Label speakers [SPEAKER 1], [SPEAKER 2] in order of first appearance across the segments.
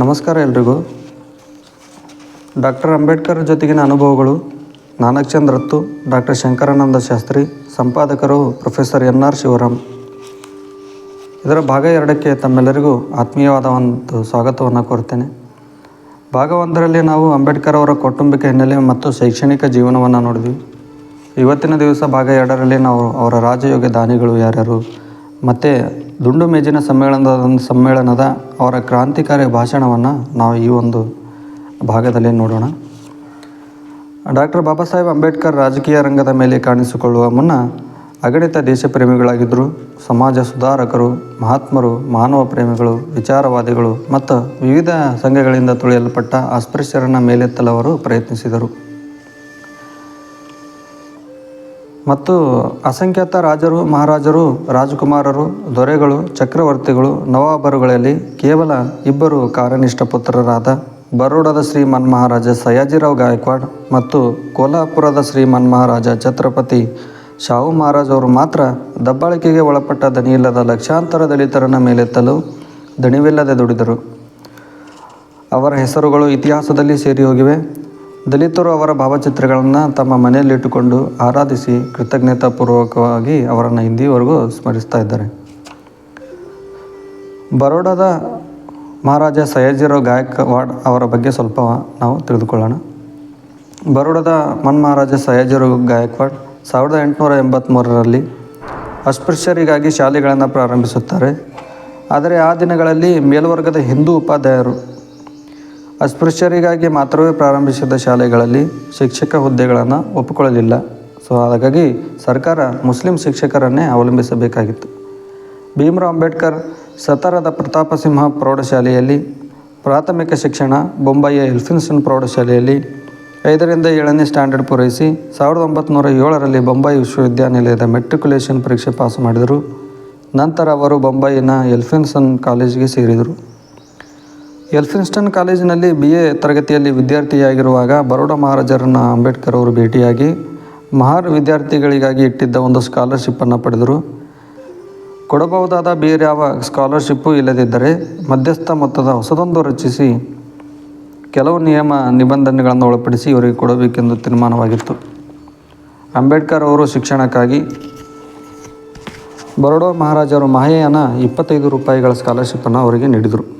[SPEAKER 1] ನಮಸ್ಕಾರ ಎಲ್ರಿಗೂ. ಡಾಕ್ಟರ್ ಅಂಬೇಡ್ಕರ್ ಜೊತೆಗಿನ ಅನುಭವಗಳು ನಾನಕ್ ಚಂದ್ ರತ್ತು, ಡಾಕ್ಟರ್ ಶಂಕರಾನಂದ ಶಾಸ್ತ್ರಿ, ಸಂಪಾದಕರು ಪ್ರೊಫೆಸರ್ ಎನ್ ಆರ್ ಶಿವರಾಮ್. ಇದರ ಭಾಗ ಎರಡಕ್ಕೆ ತಮ್ಮೆಲ್ಲರಿಗೂ ಆತ್ಮೀಯವಾದ ಒಂದು ಸ್ವಾಗತವನ್ನು ಕೋರ್ತೇನೆ. ಭಾಗ ಒಂದರಲ್ಲಿ ನಾವು ಅಂಬೇಡ್ಕರ್ ಅವರ ಕೌಟುಂಬಿಕ ಹಿನ್ನೆಲೆ ಮತ್ತು ಶೈಕ್ಷಣಿಕ ಜೀವನವನ್ನು ನೋಡಿದ್ವಿ. ಇವತ್ತಿನ ದಿವಸ ಭಾಗ ಎರಡರಲ್ಲಿ ನಾವು ಅವರ ರಾಜಯೋಗ ದಾನಿಗಳು ಯಾರ್ಯಾರು, ಮತ್ತು ದುಂಡು ಮೇಜಿನ ಸಮ್ಮೇಳನದ ಸಮ್ಮೇಳನದ ಅವರ ಕ್ರಾಂತಿಕಾರಿ ಭಾಷಣವನ್ನು ನಾವು ಈ ಒಂದು ಭಾಗದಲ್ಲಿ ನೋಡೋಣ. ಡಾಕ್ಟರ್ ಬಾಬಾ ಸಾಹೇಬ್ ಅಂಬೇಡ್ಕರ್ ರಾಜಕೀಯ ರಂಗದ ಮೇಲೆ ಕಾಣಿಸಿಕೊಳ್ಳುವ ಮುನ್ನ ಅಗಣಿತ ದೇಶಪ್ರೇಮಿಗಳಾಗಿದ್ದರು. ಸಮಾಜ ಸುಧಾರಕರು, ಮಹಾತ್ಮರು, ಮಾನವ ಪ್ರೇಮಿಗಳು, ವಿಚಾರವಾದಿಗಳು ಮತ್ತು ವಿವಿಧ ಸಂಘಗಳಿಂದ ತುಳಿಯಲ್ಪಟ್ಟ ಅಸ್ಪೃಶ್ಯರನ್ನು ಮೇಲೆತ್ತಲವರು ಪ್ರಯತ್ನಿಸಿದರು. ಮತ್ತು ಅಸಂಖ್ಯಾತ ರಾಜರು, ಮಹಾರಾಜರು, ರಾಜಕುಮಾರರು, ದೊರೆಗಳು, ಚಕ್ರವರ್ತಿಗಳು, ನವಾಬರುಗಳಲ್ಲಿ ಕೇವಲ ಇಬ್ಬರು ಕಾರ್ಯನಿಷ್ಠ ಪುತ್ರರಾದ ಬರೋಡದ ಶ್ರೀ ಮನ್ಮಹಾರಾಜ ಸಯಾಜಿರಾವ್ ಗಾಯಕ್ವಾಡ್ ಮತ್ತು ಕೋಲ್ಹಾಪುರದ ಶ್ರೀ ಮನ್ಮಹಾರಾಜ ಛತ್ರಪತಿ ಶಾಹು ಮಹಾರಾಜ್ ಅವರು ಮಾತ್ರ ದಬ್ಬಾಳಿಕೆಗೆ ಒಳಪಟ್ಟ ದನಿಯಿಲ್ಲದ ಲಕ್ಷಾಂತರ ದಲಿತರನ್ನ ಮೇಲೆತ್ತಲು ದಣಿವಿಲ್ಲದೆ ದುಡಿದರು. ಅವರ ಹೆಸರುಗಳು ಇತಿಹಾಸದಲ್ಲಿ ಸೇರಿ ಹೋಗಿವೆ ದಲಿತರು ಅವರ ಭಾವಚಿತ್ರಗಳನ್ನು ತಮ್ಮ ಮನೆಯಲ್ಲಿಟ್ಟುಕೊಂಡು ಆರಾಧಿಸಿ ಕೃತಜ್ಞತಾಪೂರ್ವಕವಾಗಿ ಅವರನ್ನು ಇಂದಿವರೆಗೂ ಸ್ಮರಿಸ್ತಾ ಇದ್ದಾರೆ. ಬರೋಡಾದ ಮಹಾರಾಜ ಸಯಾಜಿರಾವ್ ಗಾಯಕ್ವಾಡ್ ಅವರ ಬಗ್ಗೆ ಸ್ವಲ್ಪ ನಾವು ತಿಳಿದುಕೊಳ್ಳೋಣ. ಬರೋಡದ ಮನ್ ಮಹಾರಾಜ ಸಯಾಜಿರಾವ್ ಗಾಯಕ್ವಾಡ್ ಸಾವಿರದ ಎಂಟುನೂರ ಎಂಬತ್ತ್ಮೂರರಲ್ಲಿ ಅಸ್ಪೃಶ್ಯರಿಗಾಗಿ ಶಾಲೆಗಳನ್ನು ಪ್ರಾರಂಭಿಸುತ್ತಾರೆ. ಆದರೆ ಆ ದಿನಗಳಲ್ಲಿ ಮೇಲ್ವರ್ಗದ ಹಿಂದೂ ಉಪಾಧ್ಯಾಯರು ಅಸ್ಪೃಶ್ಯರಿಗಾಗಿ ಮಾತ್ರವೇ ಪ್ರಾರಂಭಿಸಿದ ಶಾಲೆಗಳಲ್ಲಿ ಶಿಕ್ಷಕ ಹುದ್ದೆಗಳನ್ನು ಒಪ್ಪಿಕೊಳ್ಳಲಿಲ್ಲ. ಸೊ ಹಾಗಾಗಿ ಸರ್ಕಾರ ಮುಸ್ಲಿಂ ಶಿಕ್ಷಕರನ್ನೇ ಅವಲಂಬಿಸಬೇಕಾಗಿತ್ತು. ಭೀಮರಾವ್ ಅಂಬೇಡ್ಕರ್ ಸತಾರದ ಪ್ರತಾಪಸಿಂಹ ಪ್ರೌಢಶಾಲೆಯಲ್ಲಿ, ಪ್ರಾಥಮಿಕ ಶಿಕ್ಷಣ ಬೊಂಬಾಯಿಯ ಎಲ್ಫಿನ್ಸನ್ ಪ್ರೌಢಶಾಲೆಯಲ್ಲಿ, ಐದರಿಂದ ಏಳನೇ ಸ್ಟ್ಯಾಂಡರ್ಡ್ ಪೂರೈಸಿ ಸಾವಿರದ ಒಂಬತ್ತುನೂರ ಏಳರಲ್ಲಿ ಬೊಂಬಾಯಿ ವಿಶ್ವವಿದ್ಯಾನಿಲಯದ ಮೆಟ್ರಿಕ್ಯುಲೇಷನ್ ಪರೀಕ್ಷೆ ಪಾಸ್ ಮಾಡಿದರು. ನಂತರ ಅವರು ಬೊಂಬಾಯಿನ ಎಲ್ಫಿನ್ಸನ್ ಕಾಲೇಜಿಗೆ ಸೇರಿದರು. ಎಲ್ಫಿನ್ಸ್ಟನ್ ಕಾಲೇಜಿನಲ್ಲಿ ಬಿ ಎ ತರಗತಿಯಲ್ಲಿ ವಿದ್ಯಾರ್ಥಿಯಾಗಿರುವಾಗ ಬರೋಡ ಮಹಾರಾಜರನ್ನು ಅಂಬೇಡ್ಕರ್ ಅವರು ಭೇಟಿಯಾಗಿ ಮಹಾರ್ ವಿದ್ಯಾರ್ಥಿಗಳಿಗಾಗಿ ಇಟ್ಟಿದ್ದ ಒಂದು ಸ್ಕಾಲರ್ಶಿಪ್ಪನ್ನು ಪಡೆದರು. ಕೊಡಬಹುದಾದ ಬೇರೆ ಯಾವ ಸ್ಕಾಲರ್ಶಿಪ್ಪು ಇಲ್ಲದಿದ್ದರೆ ಮಧ್ಯಸ್ಥ ಮೊತ್ತದ ಹೊಸದೊಂದು ರಚಿಸಿ ಕೆಲವು ನಿಯಮ ನಿಬಂಧನೆಗಳನ್ನು ಒಳಪಡಿಸಿ ಇವರಿಗೆ ಕೊಡಬೇಕೆಂದು ತೀರ್ಮಾನವಾಗಿತ್ತು. ಅಂಬೇಡ್ಕರ್ ಅವರು ಶಿಕ್ಷಣಕ್ಕಾಗಿ ಬರೋಡೋ ಮಹಾರಾಜರು ಮಾಹೆಯನ ಇಪ್ಪತ್ತೈದು ರೂಪಾಯಿಗಳ ಸ್ಕಾಲರ್ಶಿಪ್ಪನ್ನು ಅವರಿಗೆ ನೀಡಿದರು.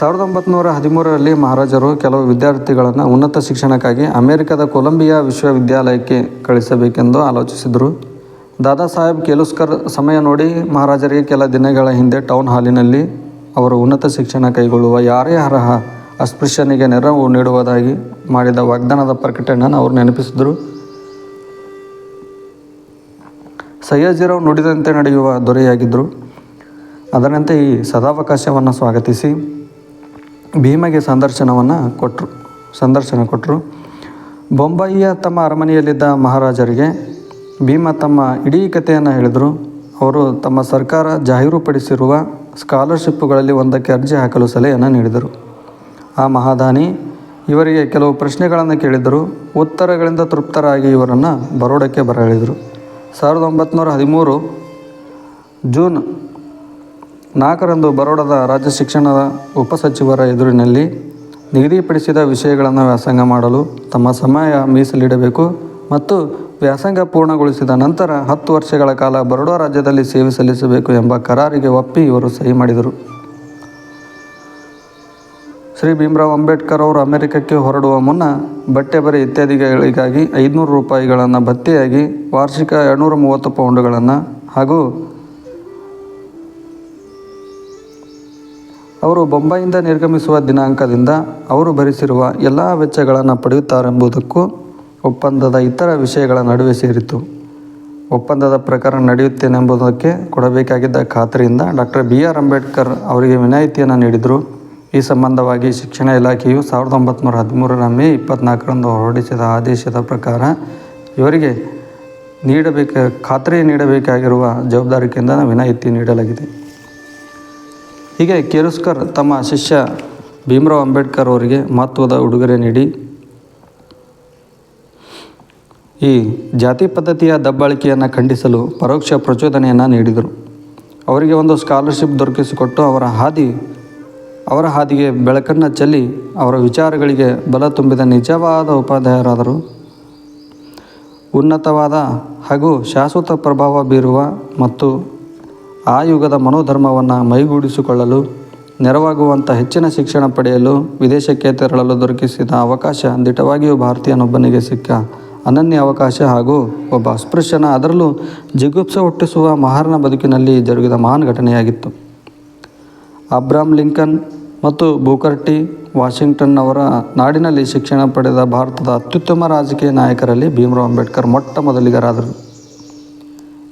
[SPEAKER 1] ಸಾವಿರದ ಒಂಬತ್ನೂರ ಹದಿಮೂರರಲ್ಲಿ ಮಹಾರಾಜರು ಕೆಲವು ವಿದ್ಯಾರ್ಥಿಗಳನ್ನು ಉನ್ನತ ಶಿಕ್ಷಣಕ್ಕಾಗಿ ಅಮೆರಿಕದ ಕೊಲಂಬಿಯಾ ವಿಶ್ವವಿದ್ಯಾಲಯಕ್ಕೆ ಕಳಿಸಬೇಕೆಂದು ಆಲೋಚಿಸಿದರು. ದಾದಾ ಸಾಹೇಬ್ ಕೇಲುಸ್ಕರ್ ಸಮಯ ನೋಡಿ ಮಹಾರಾಜರಿಗೆ ಕೆಲ ದಿನಗಳ ಹಿಂದೆ ಟೌನ್ ಹಾಲಿನಲ್ಲಿ ಅವರು ಉನ್ನತ ಶಿಕ್ಷಣ ಕೈಗೊಳ್ಳುವ ಯಾರೇ ಅರ್ಹ ಅಸ್ಪೃಶ್ಯನಿಗೆ ನೆರವು ನೀಡುವುದಾಗಿ ಮಾಡಿದ ವಾಗ್ದಾನದ ಪ್ರಕಟಣೆಯನ್ನು ಅವರು ನೆನಪಿಸಿದರು. ಸಯ್ಯಾಜಿರಾವ್ ನುಡಿದಂತೆ ನಡೆಯುವ ದೊರೆಯಾಗಿದ್ದರು. ಅದರಂತೆ ಈ ಸದಾವಕಾಶವನ್ನು ಸ್ವಾಗತಿಸಿ. ಭೀಮಗೆ ಸಂದರ್ಶನವನ್ನು ಕೊಟ್ಟರು ಸಂದರ್ಶನ ಕೊಟ್ಟರು ಬೊಂಬಾಯಿಯ ತಮ್ಮ ಅರಮನೆಯಲ್ಲಿದ್ದ ಮಹಾರಾಜರಿಗೆ ಭೀಮ ತಮ್ಮ ಇಡೀ ಕಥೆಯನ್ನು ಹೇಳಿದರು. ಅವರು ತಮ್ಮ ಸರ್ಕಾರ ಜಾಹೀರುಪಡಿಸಿರುವ ಸ್ಕಾಲರ್ಶಿಪ್ಪುಗಳಲ್ಲಿ ಒಂದಕ್ಕೆ ಅರ್ಜಿ ಹಾಕಲು ಸಲಹೆಯನ್ನು ನೀಡಿದರು. ಆ ಮಹಾದಾನಿ ಇವರಿಗೆ ಕೆಲವು ಪ್ರಶ್ನೆಗಳನ್ನು ಕೇಳಿದರು ಉತ್ತರಗಳಿಂದ ತೃಪ್ತರಾಗಿ ಇವರನ್ನು ಬರೋಡಕ್ಕೆ ಬರಳಿದರು ಸಾವಿರದ ಒಂಬತ್ತುನೂರ ಹದಿಮೂರು ಜೂನ್ ನಾಲ್ಕರಂದು ಬರೋಡದ ರಾಜ್ಯ ಶಿಕ್ಷಣದ ಉಪಸಚಿವರ ಎದುರಿನಲ್ಲಿ ನಿಗದಿಪಡಿಸಿದ ವಿಷಯಗಳನ್ನು ವ್ಯಾಸಂಗ ಮಾಡಲು ತಮ್ಮ ಸಮಯ ಮೀಸಲಿಡಬೇಕು ಮತ್ತು ವ್ಯಾಸಂಗ ಪೂರ್ಣಗೊಳಿಸಿದ ನಂತರ ಹತ್ತು ವರ್ಷಗಳ ಕಾಲ ಬರೋಡಾ ರಾಜ್ಯದಲ್ಲಿ ಸೇವೆ ಸಲ್ಲಿಸಬೇಕು ಎಂಬ ಕರಾರಿಗೆ ಒಪ್ಪಿ ಇವರು ಸಹಿ ಮಾಡಿದರು. ಶ್ರೀ ಭೀಮರಾವ್ ಅಂಬೇಡ್ಕರ್ ಅವರು ಅಮೆರಿಕಕ್ಕೆ ಹೊರಡುವ ಮುನ್ನ ಬಟ್ಟೆ ಬರೆ ಇತ್ಯಾದಿಗಳಿಗಾಗಿ ಐದುನೂರು ರೂಪಾಯಿಗಳನ್ನು ಭತ್ತೆಯಾಗಿ ವಾರ್ಷಿಕ ಎರಡುನೂರ ಮೂವತ್ತು ಪೌಂಡುಗಳನ್ನು ಹಾಗೂ ಅವರು ಬೊಂಬಾಯಿಂದ ನಿರ್ಗಮಿಸುವ ದಿನಾಂಕದಿಂದ ಅವರು ಭರಿಸಿರುವ ಎಲ್ಲ ವೆಚ್ಚಗಳನ್ನು ಪಡೆಯುತ್ತಾರೆಂಬುದಕ್ಕೂ ಒಪ್ಪಂದದ ಇತರ ವಿಷಯಗಳ ನಡುವೆ ಸೇರಿತು. ಒಪ್ಪಂದದ ಪ್ರಕಾರ ನಡೆಯುತ್ತೇನೆಂಬುದಕ್ಕೆ ಕೊಡಬೇಕಾಗಿದ್ದ ಖಾತ್ರಿಯಿಂದ ಡಾಕ್ಟರ್ ಬಿ ಆರ್ ಅಂಬೇಡ್ಕರ್ ಅವರಿಗೆ ವಿನಾಯಿತಿಯನ್ನು ನೀಡಿದರು. ಈ ಸಂಬಂಧವಾಗಿ ಶಿಕ್ಷಣ ಇಲಾಖೆಯು ಸಾವಿರದ ಒಂಬತ್ನೂರ ಹದಿಮೂರರ ಮೇ ಇಪ್ಪತ್ನಾಲ್ಕರಂದು ಹೊರಡಿಸಿದ ಆದೇಶದ ಪ್ರಕಾರ ಇವರಿಗೆ ನೀಡಬೇಕ, ಖಾತ್ರಿ ನೀಡಬೇಕಾಗಿರುವ ಜವಾಬ್ದಾರಿಕೆಯಿಂದ ವಿನಾಯಿತಿ ನೀಡಲಾಗಿದೆ. ಹೀಗೆ ಕಿರುಸ್ಕರ್ ತಮ್ಮ ಶಿಷ್ಯ ಭೀಮರಾವ್ ಅಂಬೇಡ್ಕರ್ ಅವರಿಗೆ ಮಹತ್ವದ ಉಡುಗೊರೆ ನೀಡಿ ಈ ಜಾತಿ ಪದ್ಧತಿಯ ದಬ್ಬಾಳಿಕೆಯನ್ನು ಖಂಡಿಸಲು ಪರೋಕ್ಷ ಪ್ರಚೋದನೆಯನ್ನು ನೀಡಿದರು. ಅವರಿಗೆ ಒಂದು ಸ್ಕಾಲರ್ಶಿಪ್ ದೊರಕಿಸಿಕೊಟ್ಟು ಅವರ ಹಾದಿ, ಅವರ ಹಾದಿಗೆ ಬೆಳಕನ್ನು ಚೆಲ್ಲಿ ಅವರ ವಿಚಾರಗಳಿಗೆ ಬಲ ತುಂಬಿದ ನಿಜವಾದ ಉಪಾಧ್ಯಾಯರಾದರು. ಉನ್ನತವಾದ ಹಾಗೂ ಶಾಶ್ವತ ಪ್ರಭಾವ ಬೀರುವ ಮತ್ತು ಆ ಯುಗದ ಮನೋಧರ್ಮವನ್ನು ಮೈಗೂಡಿಸಿಕೊಳ್ಳಲು ನೆರವಾಗುವಂಥ ಹೆಚ್ಚಿನ ಶಿಕ್ಷಣ ಪಡೆಯಲು, ವಿದೇಶಕ್ಕೆ ತೆರಳಲು ದೊರಕಿಸಿದ ಅವಕಾಶ ದಿಟವಾಗಿಯೂ ಭಾರತೀಯನೊಬ್ಬನಿಗೆ ಸಿಕ್ಕ ಅನನ್ಯ ಅವಕಾಶ ಹಾಗೂ ಒಬ್ಬ ಅಸ್ಪೃಶ್ಯನ ಅದರಲ್ಲೂ ಜಿಗುಪ್ಸ ಹುಟ್ಟಿಸುವ ಮಹಾರನ ಬದುಕಿನಲ್ಲಿ ಜರುಗಿದ ಮಹಾನ್ ಘಟನೆಯಾಗಿತ್ತು. ಅಬ್ರಾಮ್ ಲಿಂಕನ್ ಮತ್ತು ಬೂಕರ್ಟಿ ವಾಷಿಂಗ್ಟನ್ ಅವರ ನಾಡಿನಲ್ಲಿ ಶಿಕ್ಷಣ ಪಡೆದ ಭಾರತದ ಅತ್ಯುತ್ತಮ ರಾಜಕೀಯ ನಾಯಕರಲ್ಲಿ ಭೀಮರಾವ್ ಅಂಬೇಡ್ಕರ್ ಮೊಟ್ಟ ಮೊದಲಿಗರಾದರು.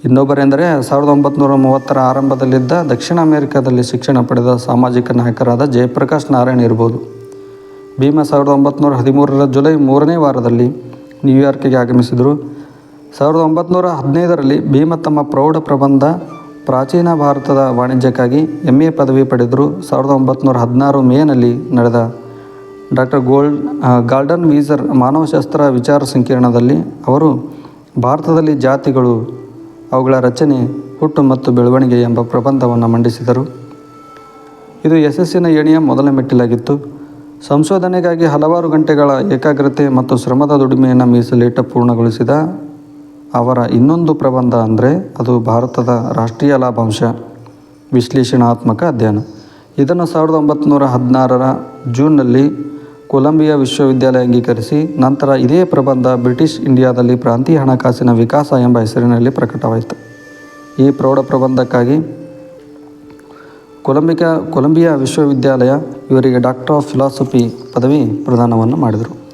[SPEAKER 1] ಇನ್ನೊಬ್ಬರೆಂದರೆ ಸಾವಿರದ ಒಂಬತ್ನೂರ ಮೂವತ್ತರ ಆರಂಭದಲ್ಲಿದ್ದ ದಕ್ಷಿಣ ಅಮೆರಿಕಾದಲ್ಲಿ ಶಿಕ್ಷಣ ಪಡೆದ ಸಾಮಾಜಿಕ ನಾಯಕರಾದ ಜಯಪ್ರಕಾಶ್ ನಾರಾಯಣ್ ಇರ್ಬೋದು. ಭೀಮಾ ಸಾವಿರದ ಒಂಬತ್ನೂರ ಹದಿಮೂರರ ಜುಲೈ ಮೂರನೇ ವಾರದಲ್ಲಿ ನ್ಯೂಯಾರ್ಕಿಗೆ ಆಗಮಿಸಿದರು. ಸಾವಿರದ ಒಂಬತ್ನೂರ ಹದಿನೈದರಲ್ಲಿ ಭೀಮ ತಮ್ಮ ಪ್ರೌಢ ಪ್ರಬಂಧ ಪ್ರಾಚೀನ ಭಾರತದ ವಾಣಿಜ್ಯಕ್ಕಾಗಿ ಎಂ ಎ ಪದವಿ ಪಡೆದರು. ಸಾವಿರದ ಒಂಬತ್ನೂರ ಹದಿನಾರು ಮೇನಲ್ಲಿ ನಡೆದ ಡಾಕ್ಟರ್ ಗೋಲ್ಡ್ ಗಾರ್ಡನ್ ವೀಸರ್ ಮಾನವಶಾಸ್ತ್ರ ವಿಚಾರ ಸಂಕಿರಣದಲ್ಲಿ ಅವರು ಭಾರತದಲ್ಲಿ ಜಾತಿಗಳು ಅವುಗಳ ರಚನೆ ಹುಟ್ಟು ಮತ್ತು ಬೆಳವಣಿಗೆ ಎಂಬ ಪ್ರಬಂಧವನ್ನು ಮಂಡಿಸಿದರು. ಇದು ಯಶಸ್ಸಿನ ಏಣಿಯ ಮೊದಲ ಮೆಟ್ಟಿಲಾಗಿತ್ತು. ಸಂಶೋಧನೆಗಾಗಿ ಹಲವಾರು ಗಂಟೆಗಳ ಏಕಾಗ್ರತೆ ಮತ್ತು ಶ್ರಮದ ದುಡಿಮೆಯನ್ನು ಮೀಸಲಿಟ್ಟ ಪೂರ್ಣಗೊಳಿಸಿದ ಅವರ ಇನ್ನೊಂದು ಪ್ರಬಂಧ ಅಂದರೆ ಅದು ಭಾರತದ ರಾಷ್ಟ್ರೀಯ ಲಾಭಾಂಶ. ವಿಶ್ಲೇಷಣಾತ್ಮಕ ಅಧ್ಯಯನ. ಇದನ್ನು ಸಾವಿರದ ಒಂಬತ್ನೂರ ಹದಿನಾರರ ಜೂನ್ನಲ್ಲಿ ಕೊಲಂಬಿಯಾ ವಿಶ್ವವಿದ್ಯಾಲಯ ಅಂಗೀಕರಿಸಿ ನಂತರ ಇದೇ ಪ್ರಬಂಧ ಬ್ರಿಟಿಷ್ ಇಂಡಿಯಾದಲ್ಲಿ ಪ್ರಾಂತೀಯ ಹಣಕಾಸಿನ ವಿಕಾಸ ಎಂಬ ಹೆಸರಿನಲ್ಲಿ ಪ್ರಕಟವಾಯಿತು. ಈ ಪ್ರೌಢ ಪ್ರಬಂಧಕ್ಕಾಗಿ ಕೊಲಂಬಿಕಾ, ಕೊಲಂಬಿಯಾ ವಿಶ್ವವಿದ್ಯಾಲಯ ಇವರಿಗೆ ಡಾಕ್ಟರ್ ಆಫ್ ಫಿಲಾಸಫಿ ಪದವಿ ಪ್ರದಾನವನ್ನು ಮಾಡಿದರು.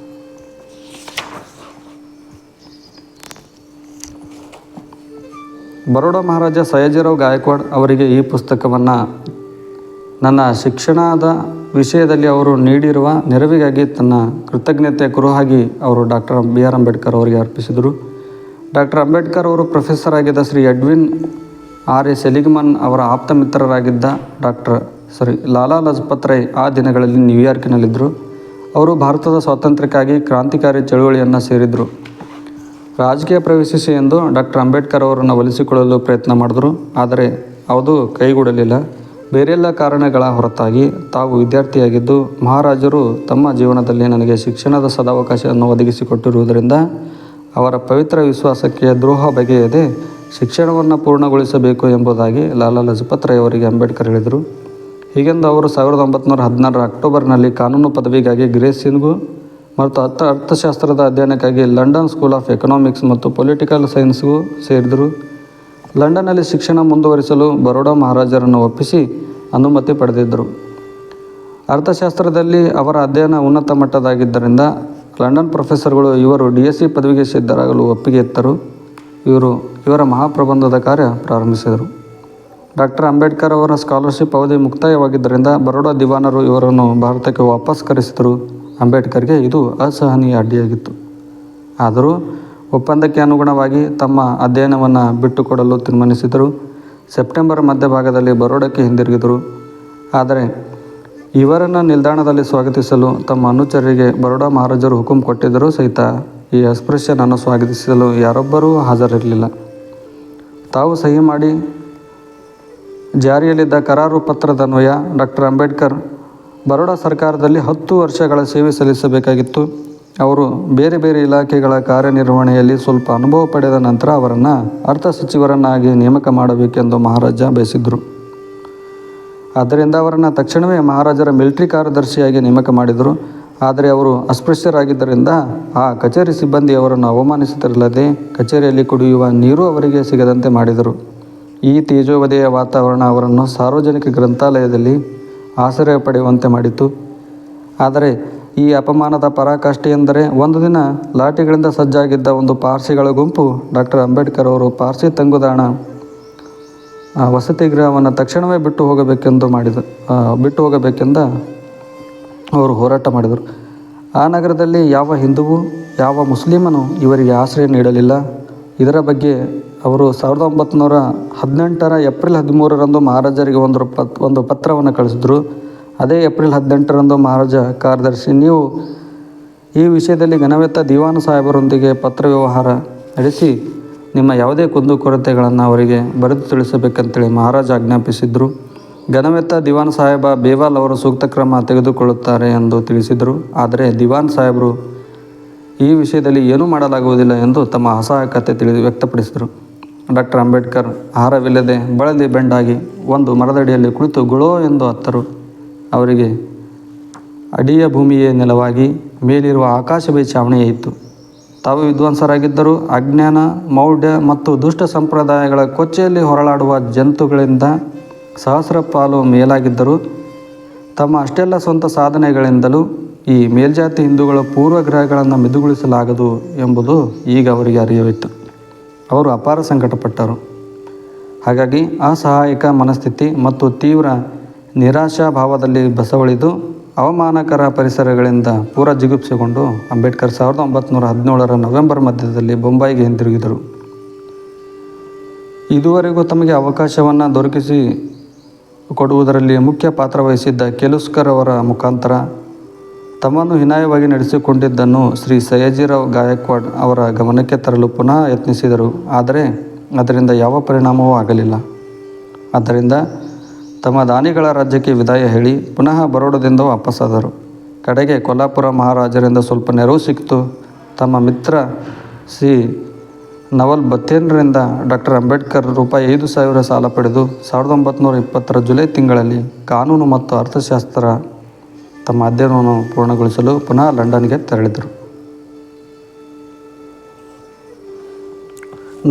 [SPEAKER 1] ಬರೋಡಾ ಮಹಾರಾಜ ಸಯಾಜಿರಾವ್ ಗಾಯಕ್ವಾಡ್ ಅವರಿಗೆ ಈ ಪುಸ್ತಕವನ್ನು ನನ್ನ ಶಿಕ್ಷಣದ ವಿಷಯದಲ್ಲಿ ಅವರು ನೀಡಿರುವ ನೆರವಿಗಾಗಿ ತನ್ನ ಕೃತಜ್ಞತೆ ಕುರುಹಾಗಿ ಅವರು ಡಾಕ್ಟರ್ ಬಿ ಆರ್ ಅಂಬೇಡ್ಕರ್ ಅವರಿಗೆ ಅರ್ಪಿಸಿದರು. ಡಾಕ್ಟರ್ ಅಂಬೇಡ್ಕರ್ ಅವರು ಪ್ರೊಫೆಸರ್ ಆಗಿದ್ದ Shri Edwin R A Seligman ಅವರ ಆಪ್ತ ಮಿತ್ರರಾಗಿದ್ದ ಡಾಕ್ಟರ್ ಸರಿ ಲಾಲಾ ಲಜಪತ್ ರೈ ಆ ದಿನಗಳಲ್ಲಿ ನ್ಯೂಯಾರ್ಕಿನಲ್ಲಿದ್ದರು. ಅವರು ಭಾರತದ ಸ್ವಾತಂತ್ರ್ಯಕ್ಕಾಗಿ ಕ್ರಾಂತಿಕಾರಿ ಚಳುವಳಿಯನ್ನು ಸೇರಿದರು. ರಾಜಕೀಯ ಪ್ರವೇಶಿಸಿ ಎಂದು ಡಾಕ್ಟರ್ ಅಂಬೇಡ್ಕರ್ ಅವರನ್ನು ಒಲಿಸಿಕೊಳ್ಳಲು ಪ್ರಯತ್ನ ಮಾಡಿದರು. ಆದರೆ ಅದು ಕೈಗೂಡಲಿಲ್ಲ. ಬೇರೆಲ್ಲ ಕಾರಣಗಳ ಹೊರತಾಗಿ ತಾವು ವಿದ್ಯಾರ್ಥಿಯಾಗಿದ್ದು ಮಹಾರಾಜರು ತಮ್ಮ ಜೀವನದಲ್ಲಿ ನನಗೆ ಶಿಕ್ಷಣದ ಸದಾವಕಾಶವನ್ನು ಒದಗಿಸಿಕೊಟ್ಟಿರುವುದರಿಂದ ಅವರ ಪವಿತ್ರ ವಿಶ್ವಾಸಕ್ಕೆ ದ್ರೋಹ ಬಗೆಯದೆ ಶಿಕ್ಷಣವನ್ನು ಪೂರ್ಣಗೊಳಿಸಬೇಕು ಎಂಬುದಾಗಿ ಲಾಲಾ ಲಜಪತ್ ರೈ ಅವರಿಗೆ ಅಂಬೇಡ್ಕರ್ ಹೇಳಿದರು. ಹೀಗೆಂದು ಅವರು ಸಾವಿರದ ಒಂಬತ್ನೂರ ಹದಿನಾರರ ಅಕ್ಟೋಬರ್ನಲ್ಲಿ ಕಾನೂನು ಪದವಿಗಾಗಿ ಗ್ರೇಸಿನ್ಗೂ ಮತ್ತು ಅರ್ಥ ಅರ್ಥಶಾಸ್ತ್ರದ ಅಧ್ಯಯನಕ್ಕಾಗಿ ಲಂಡನ್ ಸ್ಕೂಲ್ ಆಫ್ ಎಕನಾಮಿಕ್ಸ್ ಮತ್ತು ಪೊಲಿಟಿಕಲ್ ಸೈನ್ಸ್ಗೂ ಸೇರಿದರು. ಲಂಡನ್ನಲ್ಲಿ ಶಿಕ್ಷಣ ಮುಂದುವರಿಸಲು ಬರೋಡಾ ಮಹಾರಾಜರನ್ನು ಒಪ್ಪಿಸಿ ಅನುಮತಿ ಪಡೆದಿದ್ದರು. ಅರ್ಥಶಾಸ್ತ್ರದಲ್ಲಿ ಅವರ ಅಧ್ಯಯನ ಉನ್ನತ ಮಟ್ಟದಾಗಿದ್ದರಿಂದ ಲಂಡನ್ ಪ್ರೊಫೆಸರ್ಗಳು ಇವರು ಡಿ ಎಸ್ ಸಿ ಪದವಿಗೆ ಸಿದ್ಧರಾಗಲು ಒಪ್ಪಿಗೆ ಇತ್ತರು. ಇವರು ಇವರ ಮಹಾಪ್ರಬಂಧದ ಕಾರ್ಯ ಪ್ರಾರಂಭಿಸಿದರು. ಡಾಕ್ಟರ್ ಅಂಬೇಡ್ಕರ್ ಅವರ ಸ್ಕಾಲರ್ಶಿಪ್ ಅವಧಿ ಮುಕ್ತಾಯವಾಗಿದ್ದರಿಂದ ಬರೋಡಾ ದಿವಾನರು ಇವರನ್ನು ಭಾರತಕ್ಕೆ ವಾಪಸ್ ಕರೆಸಿದರು. ಅಂಬೇಡ್ಕರ್ಗೆ ಇದು ಅಸಹನೀಯ ಅಡ್ಡಿಯಾಗಿತ್ತು. ಆದರೂ ಒಪ್ಪಂದಕ್ಕೆ ಅನುಗುಣವಾಗಿ ತಮ್ಮ ಅಧ್ಯಯನವನ್ನು ಬಿಟ್ಟುಕೊಡಲು ತೀರ್ಮಾನಿಸಿದರು. ಸೆಪ್ಟೆಂಬರ್ ಮಧ್ಯಭಾಗದಲ್ಲಿ ಬರೋಡಕ್ಕೆ ಹಿಂದಿರುಗಿದರು. ಆದರೆ ಇವರನ್ನು ನಿಲ್ದಾಣದಲ್ಲಿ ಸ್ವಾಗತಿಸಲು ತಮ್ಮ ಅನುಚರರಿಗೆ ಬರೋಡಾ ಮಹಾರಾಜರು ಹುಕುಂ ಕೊಟ್ಟಿದ್ದರೂ ಸಹಿತ ಈ ಅಸ್ಪೃಶ್ಯನನ್ನು ಸ್ವಾಗತಿಸಲು ಯಾರೊಬ್ಬರೂ ಹಾಜರಿರಲಿಲ್ಲ. ತಾವು ಸಹಿ ಮಾಡಿ ಜಾರಿಯಲ್ಲಿದ್ದ ಕರಾರು ಪತ್ರದನ್ವಯ ಡಾಕ್ಟರ್ ಅಂಬೇಡ್ಕರ್ ಬರೋಡಾ ಸರ್ಕಾರದಲ್ಲಿ ಹತ್ತು ವರ್ಷಗಳ ಸೇವೆ ಸಲ್ಲಿಸಬೇಕಾಗಿತ್ತು. ಅವರು ಬೇರೆ ಬೇರೆ ಇಲಾಖೆಗಳ ಕಾರ್ಯನಿರ್ವಹಣೆಯಲ್ಲಿ ಸ್ವಲ್ಪ ಅನುಭವ ಪಡೆದ ನಂತರ ಅವರನ್ನು ಅರ್ಥ ಸಚಿವರನ್ನಾಗಿ ನೇಮಕ ಮಾಡಬೇಕೆಂದು ಮಹಾರಾಜ ಬಯಸಿದ್ದರು ಆದ್ದರಿಂದ ಅವರನ್ನು ತಕ್ಷಣವೇ ಮಹಾರಾಜರ ಮಿಲಿಟರಿ ಕಾರ್ಯದರ್ಶಿಯಾಗಿ ನೇಮಕ ಮಾಡಿದರು. ಆದರೆ ಅವರು ಅಸ್ಪೃಶ್ಯರಾಗಿದ್ದರಿಂದ ಆ ಕಚೇರಿ ಸಿಬ್ಬಂದಿ ಅವರನ್ನು ಅವಮಾನಿಸುತ್ತಿರಲ್ಲದೆ ಕಚೇರಿಯಲ್ಲಿ ಕುಡಿಯುವ ನೀರು ಅವರಿಗೆ ಸಿಗದಂತೆ ಮಾಡಿದರು. ಈ ತೇಜೋವಧೆಯ ವಾತಾವರಣ ಅವರನ್ನು ಸಾರ್ವಜನಿಕ ಗ್ರಂಥಾಲಯದಲ್ಲಿ ಆಶ್ರಯ ಪಡೆಯುವಂತೆ ಮಾಡಿತು ಆದರೆ ಈ ಅಪಮಾನದ ಪರಾಕಾಷ್ಠೆ ಎಂದರೆ ಒಂದು ದಿನ ಲಾಠಿಗಳಿಂದ ಸಜ್ಜಾಗಿದ್ದ ಒಂದು ಪಾರ್ಸಿಗಳ ಗುಂಪು ಡಾಕ್ಟರ್ ಅಂಬೇಡ್ಕರ್ ಅವರು ಪಾರ್ಸಿ ತಂಗುದಾಣ ವಸತಿ ಗೃಹವನ್ನು ತಕ್ಷಣವೇ ಬಿಟ್ಟು ಹೋಗಬೇಕೆಂದು ಮಾಡಿದ ಬಿಟ್ಟು ಹೋಗಬೇಕೆಂದ ಅವರು ಹೋರಾಟ ಮಾಡಿದರು. ಆ ನಗರದಲ್ಲಿ ಯಾವ ಹಿಂದುವು, ಯಾವ ಮುಸ್ಲಿಮನು ಇವರಿಗೆ ಆಶ್ರಯ ನೀಡಲಿಲ್ಲ. ಇದರ ಬಗ್ಗೆ ಅವರು ಸಾವಿರದ ಒಂಬತ್ತು ಹದಿನೆಂಟರ ಏಪ್ರಿಲ್ ಹದಿಮೂರರಂದು ಮಹಾರಾಜರಿಗೆ ಒಂದು ಪತ್ ಒಂದು ಪತ್ರವನ್ನು ಕಳಿಸಿದ್ರು. ಅದೇ ಏಪ್ರಿಲ್ ಹದಿನೆಂಟರಂದು ಮಹಾರಾಜ ಕಾರ್ಯದರ್ಶಿ, ನೀವು ಈ ವಿಷಯದಲ್ಲಿ ಘನವೆತ್ತ ದಿವಾನ ಸಾಹೇಬರೊಂದಿಗೆ ಪತ್ರ ವ್ಯವಹಾರ ನಡೆಸಿ ನಿಮ್ಮ ಯಾವುದೇ ಕುಂದುಕೊರತೆಗಳನ್ನು ಅವರಿಗೆ ಬರೆದು ತಿಳಿಸಬೇಕಂತೇಳಿ ಮಹಾರಾಜ ಆಜ್ಞಾಪಿಸಿದರು. ಘನವೆತ್ತ ದಿವಾನ್ ಸಾಹೇಬ ಬೇವಾಲ್ ಅವರು ಸೂಕ್ತ ಕ್ರಮ ತೆಗೆದುಕೊಳ್ಳುತ್ತಾರೆ ಎಂದು ತಿಳಿಸಿದರು. ಆದರೆ ದಿವಾನ್ ಸಾಹೇಬರು ಈ ವಿಷಯದಲ್ಲಿ ಏನೂ ಮಾಡಲಾಗುವುದಿಲ್ಲ ಎಂದು ತಮ್ಮ ಅಸಹಾಯಕತೆ ತಿಳಿ ವ್ಯಕ್ತಪಡಿಸಿದರು. ಡಾಕ್ಟರ್ ಅಂಬೇಡ್ಕರ್ ಆಹಾರವಿಲ್ಲದೆ ಬಳಲಿ ಬೆಂಡಾಗಿ ಒಂದು ಮರದಡಿಯಲ್ಲಿ ಕುಳಿತು ಗುಳೋ ಎಂದು ಅತ್ತರು. ಅವರಿಗೆ ಅಡಿಯ ಭೂಮಿಯೇ ನೆಲವಾಗಿ ಮೇಲಿರುವ ಆಕಾಶವೇ ಇತ್ತು. ತಾವು ವಿದ್ವಾಂಸರಾಗಿದ್ದರೂ ಅಜ್ಞಾನ, ಮೌಢ್ಯ ಮತ್ತು ದುಷ್ಟ ಸಂಪ್ರದಾಯಗಳ ಕೊಚ್ಚೆಯಲ್ಲಿ ಹೊರಳಾಡುವ ಜಂತುಗಳಿಂದ ಸಹಸ್ರ ಪಾಲು ಮೇಲಾಗಿದ್ದರೂ ತಮ್ಮ ಅಷ್ಟೆಲ್ಲ ಸ್ವಂತ ಸಾಧನೆಗಳಿಂದಲೂ ಈ ಮೇಲ್ಜಾತಿ ಹಿಂದೂಗಳ ಪೂರ್ವಗ್ರಹಗಳನ್ನು ಮಿದುಗೊಳಿಸಲಾಗದು ಎಂಬುದು ಈಗ ಅವರಿಗೆ ಅರಿವಿತ್ತು. ಅವರು ಅಪಾರ ಸಂಕಟಪಟ್ಟರು. ಹಾಗಾಗಿ ಅಸಹಾಯಕ ಮನಸ್ಥಿತಿ ಮತ್ತು ತೀವ್ರ ನಿರಾಶಾಭಾವದಲ್ಲಿ ಬಸವಳಿದು ಅವಮಾನಕರ ಪರಿಸರಗಳಿಂದ ಪೂರ ಜಿಗುಪ್ಸೆಗೊಂಡು ಅಂಬೇಡ್ಕರ್ ಸಾವಿರದ ಒಂಬತ್ತು ಹದಿನೇಳರ ನವೆಂಬರ್ ಮಧ್ಯದಲ್ಲಿ ಬೊಂಬಾಯಿಗೆ ಹಿಂದಿರುಗಿದರು ಇದುವರೆಗೂ ತಮಗೆ ಅವಕಾಶವನ್ನು ದೊರಕಿಸಿ ಕೊಡುವುದರಲ್ಲಿ ಮುಖ್ಯ ಪಾತ್ರ ವಹಿಸಿದ್ದ ಕೆಲುಸ್ಕರ್ ಅವರ ಮುಖಾಂತರ ತಮ್ಮನ್ನು ಹಿನಾಯವಾಗಿ ನಡೆಸಿಕೊಂಡಿದ್ದನ್ನು ಶ್ರೀ ಸಯಾಜಿರಾವ್ ಗಾಯಕ್ವಾಡ್ ಅವರ ಗಮನಕ್ಕೆ ತರಲು ಪುನಃ ಯತ್ನಿಸಿದರು. ಆದರೆ ಅದರಿಂದ ಯಾವ ಪರಿಣಾಮವೂ ಆಗಲಿಲ್ಲ. ಆದ್ದರಿಂದ ತಮ್ಮ ದಾನಿಗಳ ರಾಜ್ಯಕ್ಕೆ ವಿದಾಯ ಹೇಳಿ ಪುನಃ ಬರೋಡದಿಂದ ವಾಪಸ್ಸಾದರು ಕಡೆಗೆ ಕೊಲ್ಲಾಪುರ ಮಹಾರಾಜರಿಂದ ಸ್ವಲ್ಪ ನೆರವು ಸಿಕ್ತು ತಮ್ಮ ಮಿತ್ರ ಸಿ. ನವಲ್ ಬತ್ತೇನ್ರಿಂದ ಡಾಕ್ಟರ್ ಅಂಬೇಡ್ಕರ್ ರೂಪಾಯಿ ಐದು ಸಾವಿರ ಸಾಲ ಪಡೆದು ಸಾವಿರದ ಒಂಬತ್ತು ಇಪ್ಪತ್ತರ ಜುಲೈ ತಿಂಗಳಲ್ಲಿ ಕಾನೂನು ಮತ್ತು ಅರ್ಥಶಾಸ್ತ್ರ ತಮ್ಮ ಅಧ್ಯಯನವನ್ನು ಪೂರ್ಣಗೊಳಿಸಲು ಪುನಃ ಲಂಡನ್ಗೆ ತೆರಳಿದರು.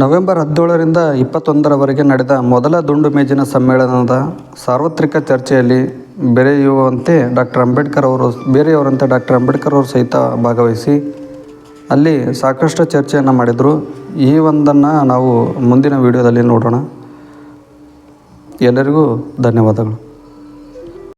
[SPEAKER 1] ನವೆಂಬರ್ ಹದಿನೇಳರಿಂದ ಇಪ್ಪತ್ತೊಂದರವರೆಗೆ ನಡೆದ ಮೊದಲ ದುಂಡು ಮೇಜಿನ ಸಮ್ಮೇಳನದ ಸಾರ್ವತ್ರಿಕ ಚರ್ಚೆಯಲ್ಲಿ ಬೆರೆಯುವಂತೆ ಡಾಕ್ಟರ್ ಅಂಬೇಡ್ಕರ್ ಅವರು ಬೇರೆಯವರಂತೆ ಡಾಕ್ಟರ್ ಅಂಬೇಡ್ಕರ್ ಅವರು ಸಹಿತ ಭಾಗವಹಿಸಿ ಅಲ್ಲಿ ಸಾಕಷ್ಟು ಚರ್ಚೆಯನ್ನು ಮಾಡಿದರು. ಈ ಒಂದನ್ನು ನಾವು ಮುಂದಿನ ವಿಡಿಯೋದಲ್ಲಿ ನೋಡೋಣ. ಎಲ್ಲರಿಗೂ ಧನ್ಯವಾದಗಳು.